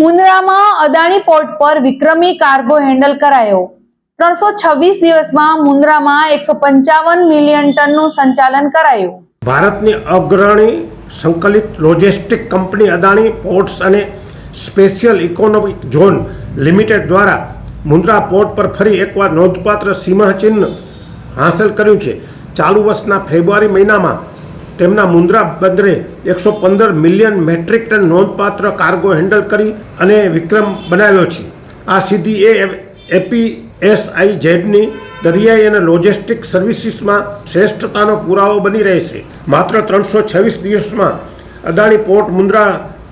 મુન્દ્રામાં Adani port પર વિક્રમી cargo handle કરાયો. ત્રણસો છવ્વીસ દિવસમાં મુન્દ્રામાં એકસો પંચાવન મિલિયન ટનનું સંચાલન કરાયું. ભારતની અગ્રણી સંકલિત લોજિસ્ટિક કંપની અદાણી પોર્ટ્સ અને સ્પેશિયલ ઇકોનોમિક ઝોન લિમિટેડ દ્વારા મુન્દ્રા પોર્ટ પર ફરી એકવાર નોંધપાત્ર સીમાચિહ્ન હાંસલ કર્યું છે. ચાલુ વર્ષના ફેબ્રુઆરી મહિનામાં તેમના મુન્દ્રા બંદરે એકસો પંદર મિલિયન મેટ્રિક ટન નોંધપાત્ર કાર્ગો હેન્ડલ કરી અને વિક્રમ બનાવ્યો છે. આ સિદ્ધિ એ એપીએસઆઈ ઝેડની દરિયાઈ અને લોજિસ્ટિક સર્વિસીસમાં શ્રેષ્ઠતાનો પુરાવો બની રહેશે માત્ર ત્રણસો છવ્વીસ દિવસમાં અદાણી પોર્ટ મુન્દ્રા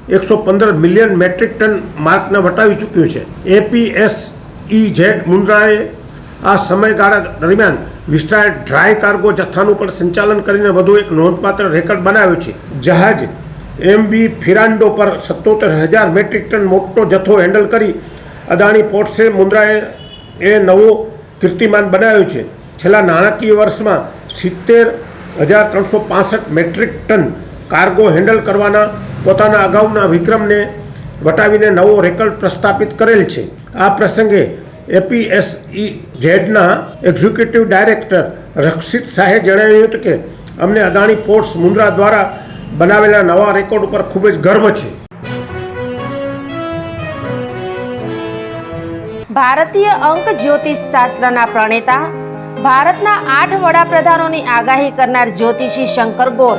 એકસો પંદર મિલિયન મેટ્રિક ટન માર્કને વટાવી ચૂક્યું છે. એપીએસ ઈ ઝેડ મુન્દ્રાએ આ સમયગાળા દરમિયાન વિસ્ટાર ડ્રાય કાર્ગો જથ્થાનું પણ સંચાલન કરીને વધુ એક નોંધપાત્ર રેકર્ડ બનાવ્યો છે. જહાજ એમબી ફિરાન્ડો પર સત્તોતેર હજાર મેટ્રિક ટન મોટો જથ્થો હેન્ડલ કરી અદાણી પોર્ટ્સે મુન્દ્રાએ એ નવો કીર્તિમાન બનાવ્યો છે. છેલ્લા નાણાકીય વર્ષમાં સિત્તેર હજાર ત્રણસો પાસઠ મેટ્રિક ટન કાર્ગો હેન્ડલ કરવાના પોતાના અગાઉના વિક્રમને વટાવીને નવો રેકર્ડ પ્રસ્થાપિત કરેલ છે. આ પ્રસંગે એપીએસઈ ઝેડના એક્ઝિક્યુટિવ ડાયરેક્ટર રક્ષિત શાહે જણાવ્યું હતું કે, અમને અદાણી પોર્ટ્સ મુન્દ્રા દ્વારા બનાવેલા નવા રેકોર્ડ ઉપર ખૂબ જ ગર્વ છે. ભારતીય અંક જ્યોતિષ શાસ્ત્રના પ્રણેતા, ભારતના આઠ વડાપ્રધાનોની આગાહી કરનાર જ્યોતિષી શંકર ગોર